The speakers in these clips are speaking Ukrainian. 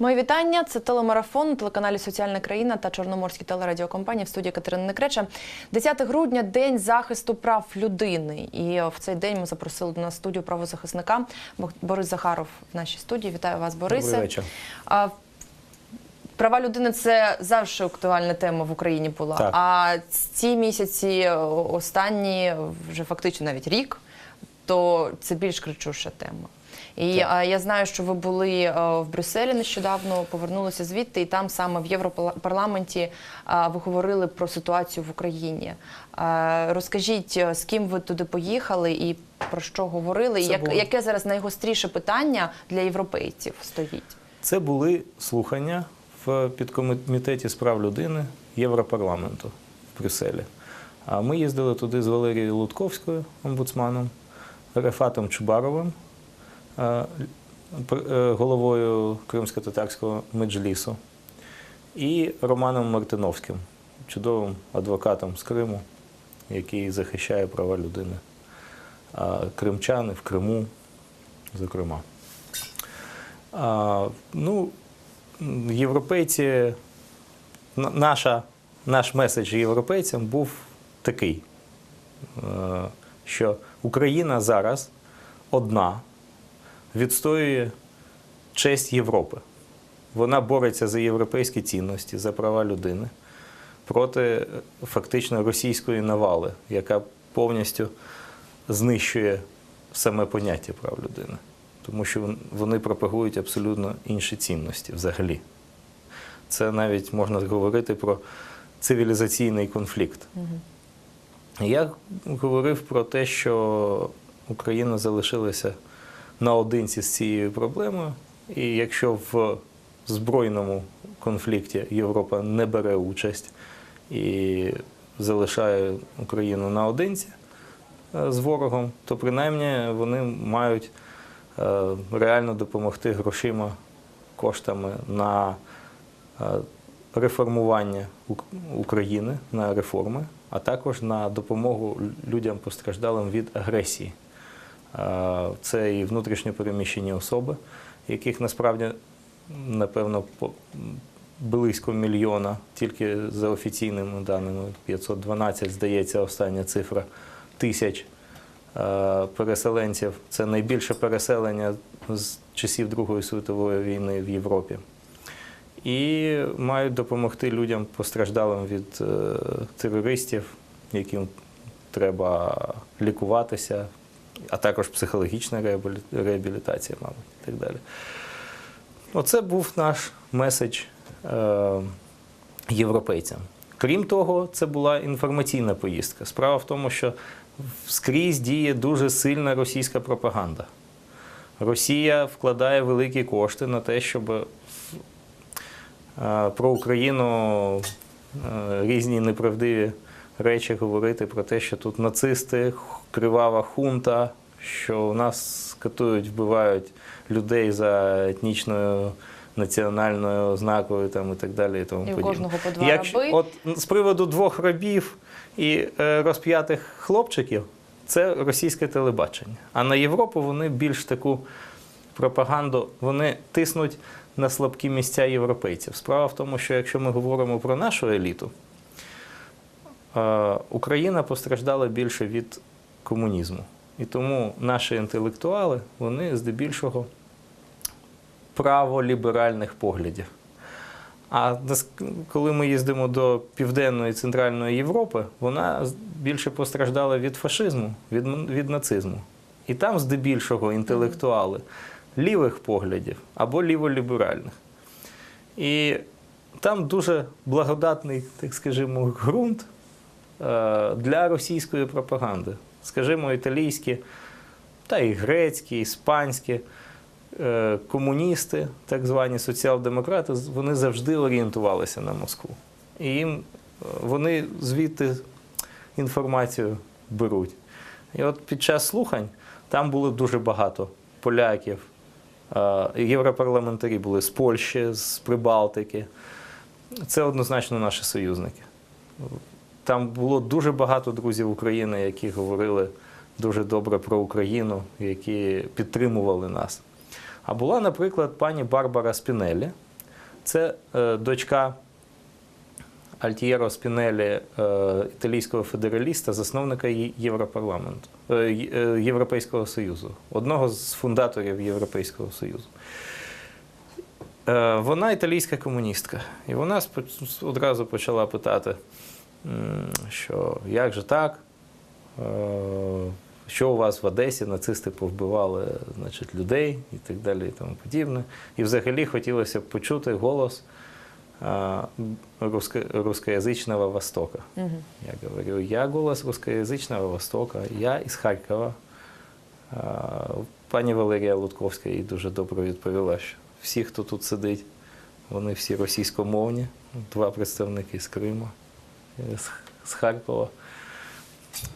Мої вітання. Це телемарафон на телеканалі Соціальна країна та Чорноморській телерадіокомпанії в студії Катерини Некреча. 10 грудня день захисту прав людини. І в цей день ми запросили до нас студію правозахисника Борис Захаров в нашій студії. Вітаю вас, Борисе. Добрий вечір. Права людини це завжди актуальна тема в Україні була. Так. А ці місяці останні, вже фактично навіть рік, то це більш кричуща тема. І Так. я знаю, що ви були е, в Брюсселі нещодавно, повернулися звідти, і там саме в Європарламенті а, ви говорили про ситуацію в Україні. А, Розкажіть, е, з ким ви туди поїхали і про що говорили? Це як, було- яке зараз найгостріше питання для європейців стоїть? Це були слухання в підкомітеті з прав людини Європарламенту в Брюсселі. А ми їздили туди з Валерією Лутковською, омбудсманом, Рефатом Чубаровим, е, е, головою Кримсько-татарського меджлісу, і Романом Мартиновським, чудовим адвокатом з Криму, який захищає права людини. Кримчани в Криму, зокрема. Ну, європейці, наша, наш меседж європейцям був такий, е, що Україна зараз одна відстоює честь Європи. Вона бореться за європейські цінності, за права людини проти е, фактично російської навали, яка повністю знищує саме поняття прав людини. Тому що вони пропагують абсолютно інші цінності взагалі. Це навіть можна говорити про цивілізаційний конфлікт. Я говорив про те, що Україна залишилася наодинці з цією проблемою, і якщо в збройному конфлікті Європа не бере участь і залишає Україну наодинці е, з ворогом, то принаймні вони мають е, реально допомогти грошима, коштами на е, реформування України, на реформи, а також на допомогу людям постраждалим від агресії. Це і внутрішньо переміщені особи, яких насправді, напевно, близько мільйона, тільки за офіційними даними, 512, здається, остання цифра тисяч переселенців. Це найбільше переселення з часів Другої світової війни в Європі. І мають допомогти людям постраждалим від е, терористів, яким треба лікуватися, а також психологічна реабілітація, мабуть, і так далі. Оце був наш меседж е, європейцям. Крім того, це була інформаційна поїздка. Справа в тому, що скрізь діє дуже сильна російська пропаганда. Росія вкладає великі кошти на те, щоб про Україну е, різні неправдиві речі говорити про те, що тут нацисти, кривава хунта, що у нас катують, вбивають людей за етнічною національною ознакою там, і так далі. І, тому І подібне. кожного по два Якщо, раби. От з приводу двох рабів і е, розп'ятих хлопчиків, це російське телебачення. А на Європу вони більш таку пропаганду, вони тиснуть на слабкі місця європейців. Справа в тому, що якщо ми говоримо про нашу еліту, е, Україна постраждала більше від комунізму. І тому наші інтелектуали, вони здебільшого праволіберальних поглядів. А коли ми їздимо до Південної і Центральної Європи, вона більше постраждала від фашизму, від, від нацизму. І там здебільшого інтелектуали лівих поглядів або ліволіберальних. І там дуже благодатний, так скажімо, ґрунт е, для російської пропаганди. Скажімо, італійські, та і грецькі, іспанські е, комуністи, так звані соціал-демократи, вони завжди орієнтувалися на Москву. І їм е, вони звідти інформацію беруть. І от під час слухань там було дуже багато поляків, європарламентарі були з Польщі, з Прибалтики. Це однозначно наші союзники. Там було дуже багато друзів України, які говорили дуже добре про Україну, які підтримували нас. А була, наприклад, пані Барбара Спінеллі, Це е, дочка Альтієро Спінелі, е, італійського федераліста, засновника Європарламенту, е, е, Європейського Союзу, одного з фундаторів Європейського Союзу. Вона італійська комуністка. І вона одразу почала питати, що як же так? Що у вас в Одесі нацисти повбивали значить, людей і так далі і тому подібне. І взагалі хотілося б почути голос русско- русскоязычного Востока. Мгм. Я говорю, я голос русскоязычного Востока, я із Харкова. Пані Валерія Лутковська їй дуже добре відповіла, що всі, хто тут сидить, вони всі російськомовні, два представники з Криму, е, з, Харкова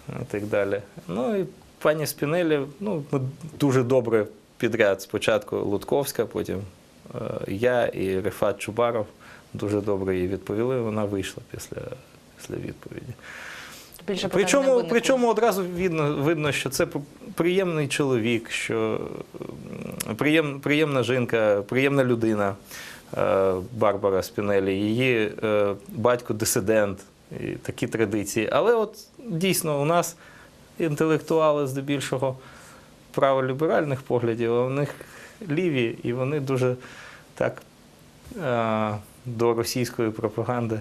і так далі. Ну і пані Спінелі, ну, ми дуже добре підряд. Спочатку Лутковська, потім е, я і Рефат Чубаров дуже добре їй відповіли. Вона вийшла після, після відповіді. Більше Причому, причому одразу видно, видно, що це приємний чоловік, що приєм, приємна жінка, приємна людина е, Барбара Спінелі. Її е, батько дисидент, і такі традиції. Але от дійсно у нас інтелектуали здебільшого праволіберальних поглядів, а у них ліві, і вони дуже так е, до російської пропаганди.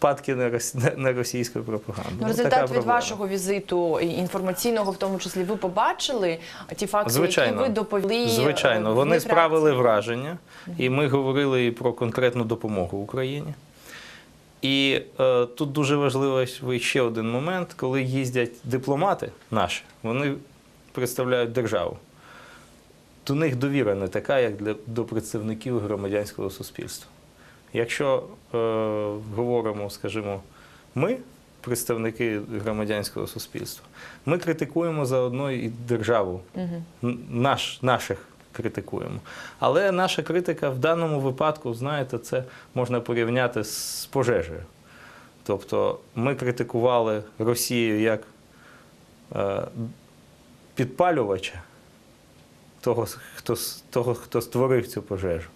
Падки на, рос- на російську пропаганду. Ну, Ну, результат від проблема. вашого візиту інформаційного, в тому числі, ви побачили ті факти, Звичайно. які ви доповіли. Звичайно, е, вони справили враження, і ми говорили і про конкретну допомогу Україні. І е, тут дуже важливий ще один момент, коли їздять дипломати наші, вони представляють державу. До них довіра не така, як для, до представників громадянського суспільства. Якщо е, говоримо, скажімо, ми, представники громадянського суспільства, ми критикуємо заодно і державу. Н- наш, наших критикуємо. Але наша критика в даному випадку, знаєте, це можна порівняти з пожежею. Тобто ми критикували Росію як е, підпалювача того, хто, того, хто створив цю пожежу.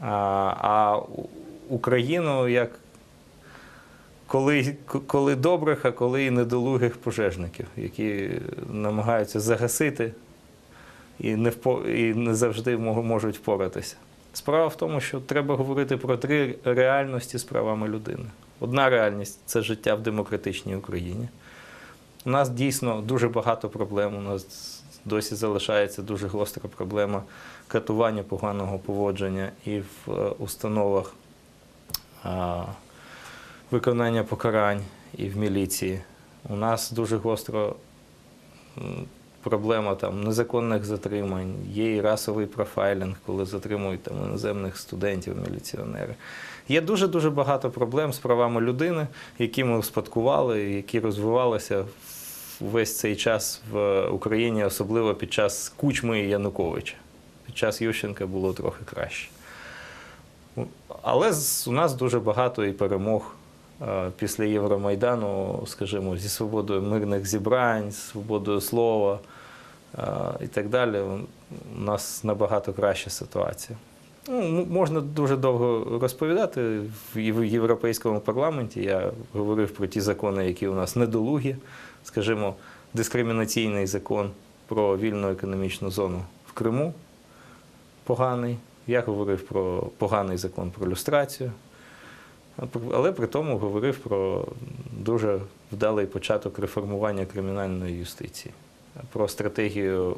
А, Україну як коли, коли добрих, а коли і недолугих пожежників, які намагаються загасити і не, впо, і не завжди можуть впоратися. Справа в тому, що треба говорити про три реальності з правами людини. Одна реальність це життя в демократичній Україні. У нас дійсно дуже багато проблем. У нас досі залишається дуже гостра проблема катування поганого поводження і в е, установах виконання покарань, і в міліції. У нас дуже гостро проблема там незаконних затримань, є і расовий профайлінг, коли затримують там іноземних студентів, міліціонери. Є дуже-дуже багато проблем з правами людини, які ми успадкували, які розвивалися весь цей час в Україні, особливо під час Кучми і Януковича. Під час Ющенка було трохи краще. Але у нас дуже багато і перемог е, після Євромайдану, скажімо, зі свободою мирних зібрань, свободою слова е, і так далі. У нас набагато краща ситуація. Ну, можна дуже довго розповідати. В Європейському парламенті я говорив про ті закони, які у нас недолугі. Скажімо, дискримінаційний закон про вільну економічну зону в Криму поганий. Я говорив про поганий закон про люстрацію, але при тому говорив про дуже вдалий початок реформування кримінальної юстиції, про стратегію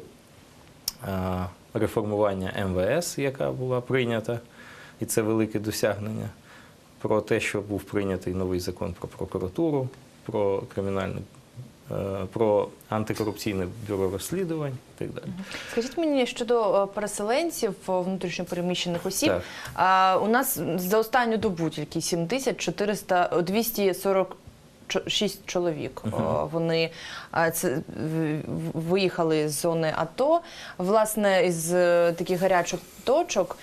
е, реформування МВС, яка була прийнята, і це велике досягнення, про те, що був прийнятий новий закон про прокуратуру, про кримінальне. Е, про антикорупційне бюро розслідувань і так далі. Скажіть мені щодо е, переселенців е, внутрішньопереміщених осіб. Так. У нас за останню добу тільки 7400, 240 шість чоловік. Угу. Вони це виїхали з зони АТО, власне, з е, таких гарячих точок.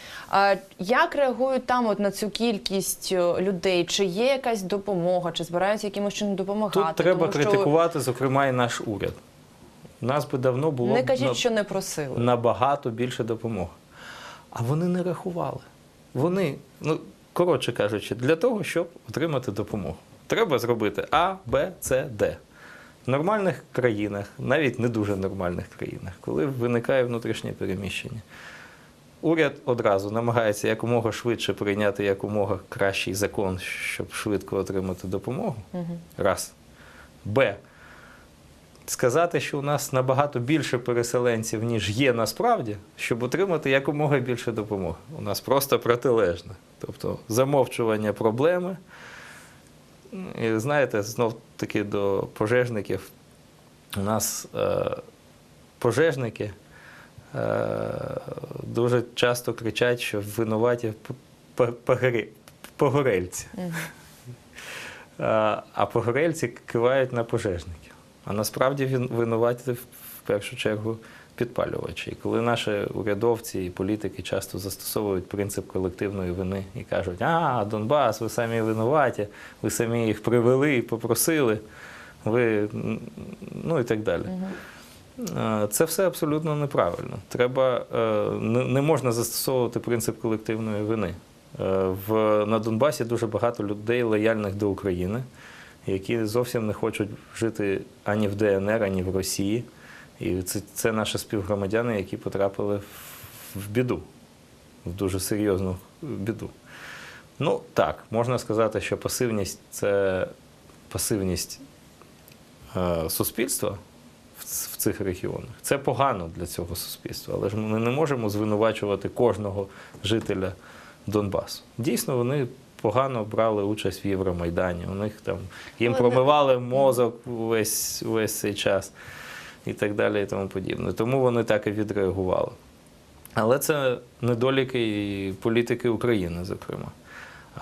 Як реагують там от на цю кількість людей? Чи є якась допомога, чи збираються якимось чином допомагати? Тут Треба Тому, критикувати, що... зокрема, і наш уряд. Нас би давно було не кажіть, на... що не просили набагато більше допомоги. А вони не рахували. Вони, ну коротше кажучи, для того, щоб отримати допомогу треба зробити А, Б, С, Д. В нормальних країнах, навіть не дуже нормальних країнах, коли виникає внутрішнє переміщення. Уряд одразу намагається якомога швидше прийняти якомога кращий закон, щоб швидко отримати допомогу. Раз. Б. Сказати, що у нас набагато більше переселенців, ніж є насправді, щоб отримати якомога більше допомоги. У нас просто протилежне. Тобто замовчування проблеми. І знаєте, знов таки до пожежників. У нас е, пожежники е, дуже часто кричать, що винуваті погорельці. А а погорельці кивають на пожежників. А насправді він винуваті в першу чергу підпалювачі. І коли наші урядовці і політики часто застосовують принцип колективної вини і кажуть, а, Донбас, ви самі винуваті, ви самі їх привели і попросили, ви ну і так далі. Е, Це все абсолютно неправильно. Треба е, не не можна застосовувати принцип колективної вини. Е, В на Донбасі дуже багато людей лояльних до України, які зовсім не хочуть жити ані в ДНР, ані в Росії. І це, це наші співгромадяни, які потрапили в, в біду, в дуже серйозну біду. Ну так, можна сказати, що пасивність це пасивність е, суспільства в, в цих регіонах. Це погано для цього суспільства, але ж ми не можемо звинувачувати кожного жителя Донбасу. Дійсно, вони погано брали участь в Євромайдані. У них там їм промивали мозок весь, весь цей час і так далі, і тому подібне. Тому вони так і відреагували. Але це недоліки і політики України, зокрема.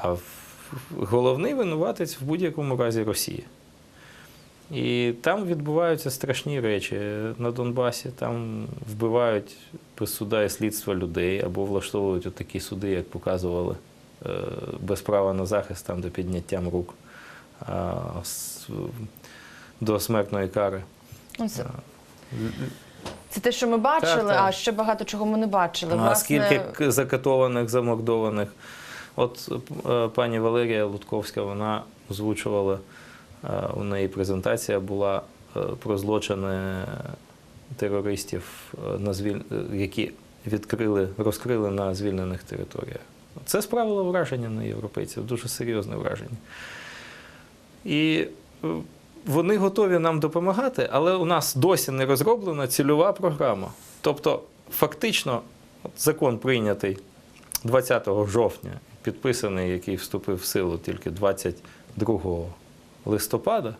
А головний винуватець в будь-якому разі Росія. І там відбуваються страшні речі на Донбасі. Там вбивають без суда і слідства людей або влаштовують такі суди, як показували, е, без права на захист, там до підняттям рук до смертної кари. Ну, це, те, що ми бачили, Так, так. а ще багато чого ми не бачили. А Власне, скільки закатованих, замордованих. От е, пані Валерія Лутковська, вона озвучувала, е, у неї презентація була е, про злочини терористів, на звіль... які відкрили, розкрили на звільнених територіях. Це справило враження на європейців, дуже серйозне враження. І вони готові нам допомагати, але у нас досі не розроблена цільова програма. Тобто, фактично, закон прийнятий 20 жовтня, підписаний, який вступив в силу тільки 22 листопада.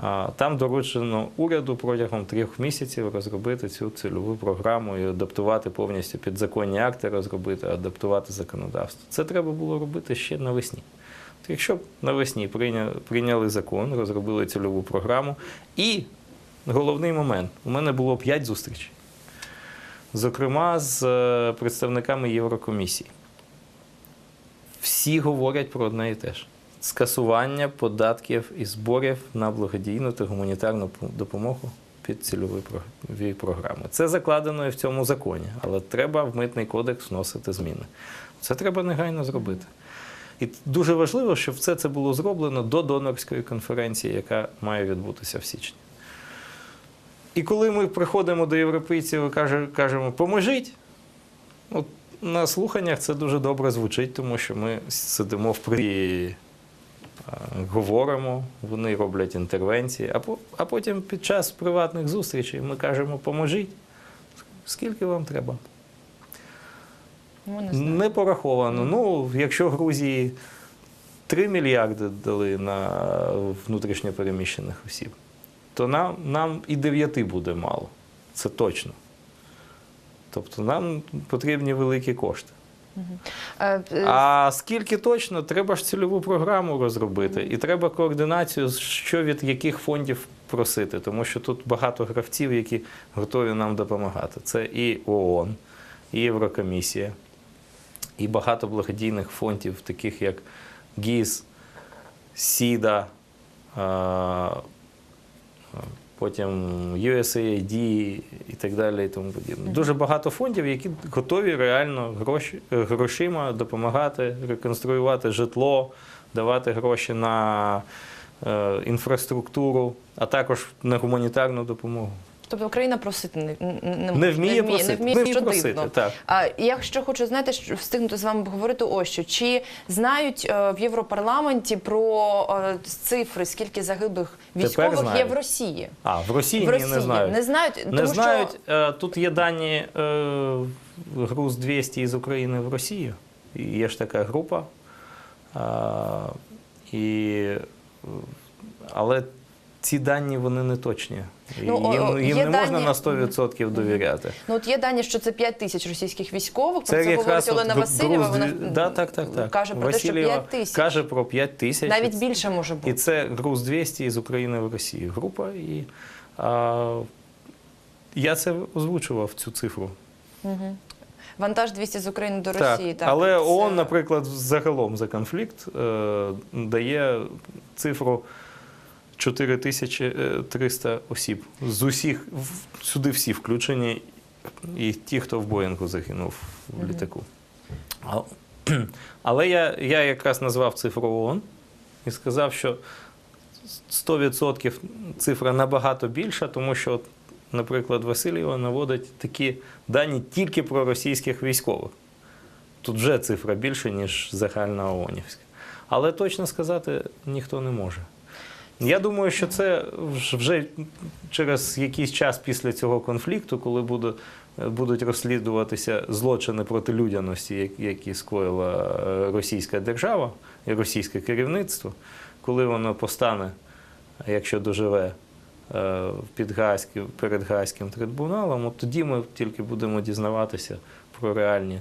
А Там доручено уряду протягом трьох місяців розробити цю цільову програму і адаптувати повністю підзаконні акти, розробити, адаптувати законодавство. Це треба було робити ще навесні. Якщо б навесні прийняли закон, розробили цільову програму, і головний момент: у мене було п'ять зустрічей, зокрема з е, представниками Єврокомісії. Всі говорять про одне і те ж. Скасування податків і зборів на благодійну та гуманітарну допомогу під цільові програми. Це закладено і в цьому законі, але треба в митний кодекс вносити зміни. Це треба негайно зробити. І дуже важливо, щоб все це було зроблено до донорської конференції, яка має відбутися в січні. І коли ми приходимо до європейців і кажемо, поможіть, от на слуханнях це дуже добре звучить, тому що ми сидимо в при говоримо, вони роблять інтервенції, а потім під час приватних зустрічей ми кажемо, поможіть. Скільки вам треба? Не. Не пораховано. Ну, якщо Грузії 3 мільярди дали на внутрішньо переміщених осіб, то нам, нам і 9 буде мало. Це точно. Тобто нам потрібні великі кошти. Е, е, А скільки точно, треба ж цільову програму розробити, і треба координацію, що від яких фондів просити, тому що тут багато гравців, які готові нам допомагати. Це і ООН, і Єврокомісія, і багато благодійних фондів, таких як ГІЗ, СІДА, потім USAID і так далі. І тому подібне. Дуже багато фондів, які готові реально гроші, е, грошима допомагати реконструювати житло, давати гроші на е, інфраструктуру, а також на гуманітарну допомогу. Тобто Україна просити не, не, не, Не вміє просити, не вміє, не що просити, дивно. так. А я ще хочу знаєте, що встигнути з вами поговорити ось що. Чи знають е, в Європарламенті про е, цифри, скільки загиблих військових є в Росії? А, в Росії, в Росії ні, не знають. не знають, Не тому знають, що е, тут є дані е, груз 200 із України в Росію. Є ж така група. А, і, е, але ці дані вони не точні. Ну, їм не можна на 100% довіряти. ну от є дані, що це 5 тисяч російських військових. Про Це це, говорить Олена Васильєва. Вона да, так, так, так. каже про те, що 5 тисяч. Каже про 5 тисяч. Навіть більше може бути. І це груз 200 із України в Росію. Група. І а, я це озвучував цю цифру. Вантаж 200 з України до Так, Росії. Так, але це- ООН, наприклад, загалом за конфлікт е, дає цифру 4300 осіб. З усіх сюди всі включені, і ті, хто в Боїнгу загинув в літаку. Але я, я якраз назвав цифру ООН і сказав, що 100% цифра набагато більша, тому що, от, наприклад, Васильєва наводить такі дані тільки про російських військових. Тут вже цифра більше, ніж загальна ООНівська. Але точно сказати ніхто не може. Я думаю, що це вже через якийсь час після цього конфлікту, коли буде, будуть розслідуватися злочини проти людяності, які скоїла е, російська держава і російське керівництво, коли воно постане, якщо доживе е, під Гаазьким, перед Гаазьким трибуналом, от тоді ми тільки будемо дізнаватися про реальні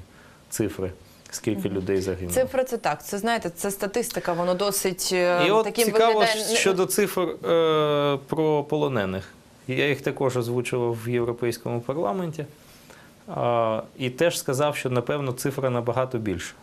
цифри, скільки людей загинуло. Цифра це так. Це знаєте, це статистика, воно досить е, І от таким цікаво виглядає. щодо цифр е, про полонених. Я їх також озвучував в Європейському парламенті. І теж сказав, що напевно цифра набагато більша.